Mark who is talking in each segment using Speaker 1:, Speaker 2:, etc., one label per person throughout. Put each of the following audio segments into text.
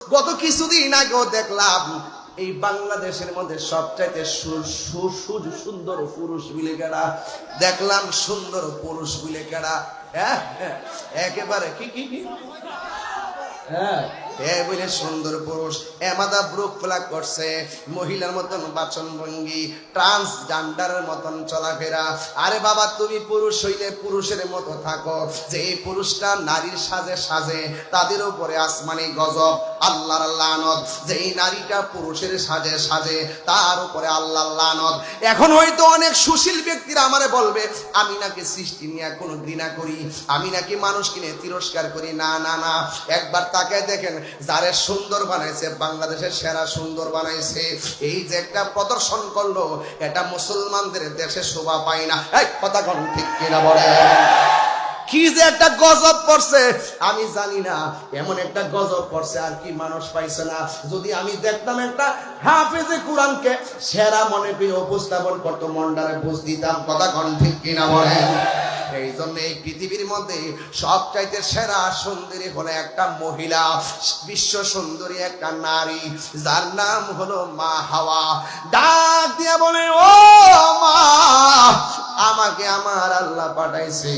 Speaker 1: গত কিছুদিন আগেও দেখলাম এই বাংলাদেশের মধ্যে সবচাইতে সুন্দর পুরুষ মিলে কেডা দেখলাম সুন্দর পুরুষ মিলে কেডা হ্যাঁ হ্যাঁ, একেবারে কি কি? হ্যাঁ। এ বলে সুন্দর পুরুষ এমাদা ব্রুক ফ্লাগ করছে, মহিলার মতন বাচন ভঙ্গি ট্রান্সজেন্ডারের মতন চলাফেরা। আরে বাবা, তুমি পুরুষ হইলে পুরুষের মতো থাকো, যে এই পুরুষটা নারীর সাজে সাজে তাদের উপরে আসমানি গজব, আল্লাহর লানত। যে এই নারীটা পুরুষের সাজে সাজে তার উপরে আল্লাহর লানত। এখন হয়তো অনেক সুশীল ব্যক্তিরা আমারে বলবে, আমি নাকি সৃষ্টি নিয়ে কোনো ঘৃণা করি, আমি নাকি মানুষকে নিয়ে তিরস্কার করি। না না না, একবার তাকে দেখেন যারে সুন্দর বানাইছে, বাংলাদেশের সেরা সুন্দর বানাইছে। এই যে একটা প্রদর্শন করল, এটা মুসলমানদের দেশে শোভা পায় না। এই কথা কোন ঠিক কিনা বলে কি যে একটা গজব পড়ছে আমি জানি না। এমন একটা গজব পড়ছে আর কি মানুষ পাইছে না। যদি আমি দেখতাম একটা হাফেজে কোরআনকে সেরা মনে পেয়ে উপস্থাপন করতো মন্ডারে বুঝ দিতাম, কথা কোন ঠিক কিনা বলেন? এই জন্য এই পৃথিবীর মধ্যে সবচাইতে সেরা সুন্দরী হলো একটা মহিলা, বিশ্ব সুন্দরী একটা নারী, যার নাম হলো মা হাওয়া। ডাক দিয়ে বলে, ও মা আমাকে আমার আল্লাহ পাঠাইছে।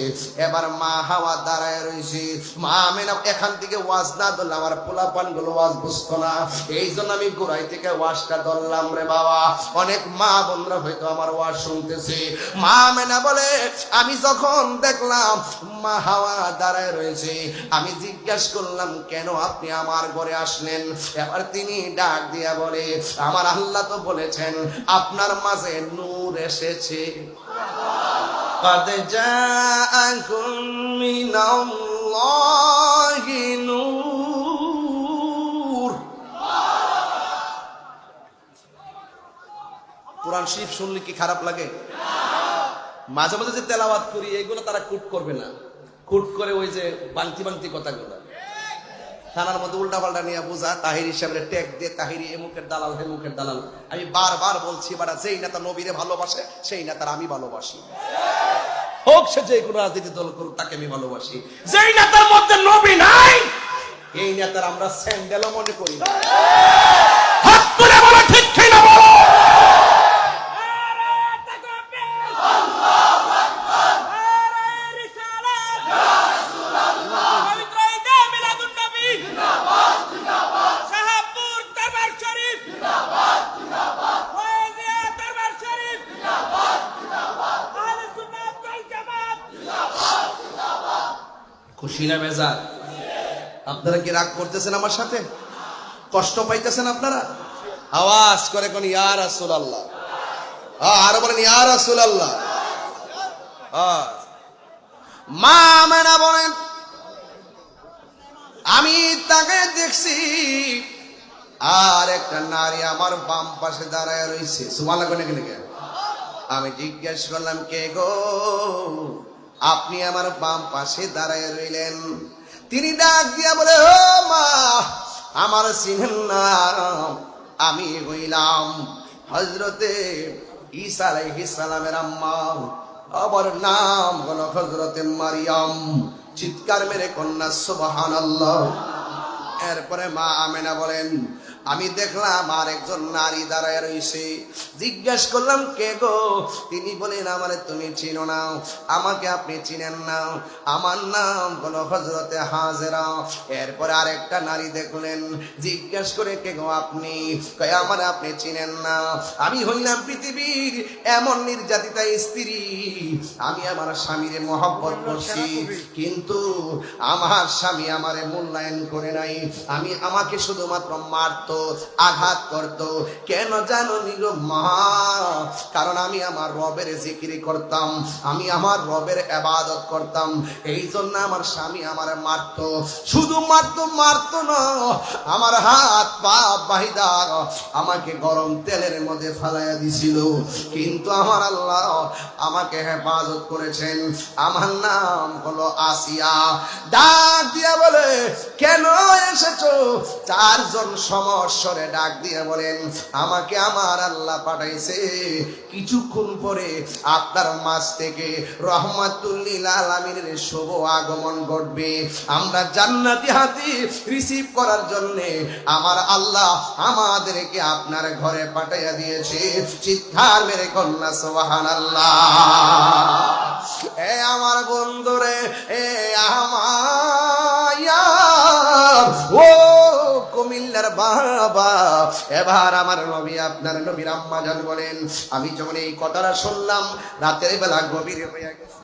Speaker 1: এবার মা হাওয়া দাঁড়ায় রয়েছে মা আমেনা এখান থেকে ওয়াজ না ধরলে আমার পোলাপানগুলো ওয়াজ বুঝতো না। এই জন্য আমি গোড়াই থেকে ওয়াজটা ধরলাম রে বাবা। অনেক মা বোনরা হয়তো আমার ওয়াজ শুনতেছে। মা আমেনা বলে, আমি যখন দেখলাম মা হাওয়া দাঁড়ায় রয়েছে, আমি জিজ্ঞাস করলাম, কেন আপনি আমার ঘরে আসলেন? এবার তিনি ডাক দিয়া বলে, আমার আল্লাহ তো বলেছেন, আপনার মাঝে নূর এসেছে। قد جاءكم من الله نور কোরআন শরীফ শুনলে কি খারাপ লাগে মাঝে মাঝে যে তেলাওয়াত করি এইগুলো তারা কুট করবে না কুট করে ওই যে বাংতি বাংতি কথাগুলো থানার মধ্যে উল্টা পাল্টা নিয়ে বোঝা তাহির হিসাবে ট্যাগ দিয়ে তাহিরি এমুকের দালাল হেমুকের দালাল আমি বারবার বলছি বাড়া যেই নেতা নবীরে ভালোবাসে সেই নেতার আমি ভালোবাসি হোক সে যে কোনো রাজনীতি দল করুক, তাকে আমি ভালোবাসি। যেই নেতার মধ্যে নবী নাই, এই নেতার আমরা স্যান্ডেলও মনে করি না হাত তুলে বলো ঠিক কিনা বলো খুশি না বেজা আপনারা কি রাগ করতেছেন আমার সাথে? কষ্ট পাইতেছেন আপনারা? আওয়াজ করে কোন, ইয়া রাসূল আল্লাহ আরও বলেন, ইয়া রাসূল আল্লাহ মা মেনা বলেন, আমি তাকে দেখছি, আর একটা নারী আমার বাম পাশে দাঁড়ায় রয়েছে সুমালা কোনে কেন আমি জিজ্ঞেস করলাম, কে গো? আপনি আমার বাম পাশে দাঁড়ায় রইলেন। তিনি ডাক দিয়া বলে, ও মা, আমার চিনেন না আমি হইলাম। হজরতে ঈসা আলাইহিস সালামের আম্মা, আমার নাম হলো হজরতে মারিয়াম। চিৎকার মেরে কন্যা, সুবহানাল্লাহ। এরপরে মা আমেনা বলেন আমি দেখলাম আর একজন নারী দাঁড়ায় রয়েছে। জিজ্ঞেস করলাম, কে গো? তিনি বলেন আমারে তুমি চিনো না। আমাকে আপনি চিনেন না। আমার নাম হলো হজরতে হাজেরা। এরপরে আরেকটা নারী দেখলেন, জিজ্ঞেস করে, কে গো আপনি? কয়, আমার আপনি চিনেন না। আমি হইলাম পৃথিবীর এমন নির্যাতিতা স্ত্রী। আমি আমার স্বামীরে মহব্বত করছি, কিন্তু আমার স্বামী আমারে মূল্যায়ন করে নাই। আমি, আমাকে শুধুমাত্র মারতো আঘাত করত। কেন জানো নিগো মা? কারণ আমি আমার রবের জিকিরি করতাম, আমি আমার রবের আবাদত করতাম। এই জন্য আমার স্বামী আমার মারতো। শুধু মারতো মারতো না, আমার হাত, পা বাহিদা আমাকে গরম তেলের মধ্যে ফালাইয়া দিছিল। কিন্তু আমার আল্লাহ আমাকে হেফাজত করেছেন। আমার নাম হলো আসিয়া। ডাক দিয়া বলে, কেন এসেছ চারজন সম স্বরে ডাক দিয়ে বলেন, আমাকে আমার আল্লাহ পাঠাইছে। কিছুক্ষণ পরে আপনার মাছ থেকে রহমাতুল্লিল আলমিনের শুভ আগমন ঘটবে। আমরা জান্নাতি হাতি রিসিভ করার জন্য আমার আল্লাহ আমাদেরকে আপনার ঘরে পাঠাইয়া দিয়েছে। চিৎকার মেরে কন্যা সোহান আল্লাহ এ আমার বন্ধুরে, এ আমার বাবা এবার আমার নবী, আপনার নবীর আম্মা জান বলেন, আমি যখন এই কথাটা শুনলাম, রাতের বেলা গভীর হয়ে গেছে।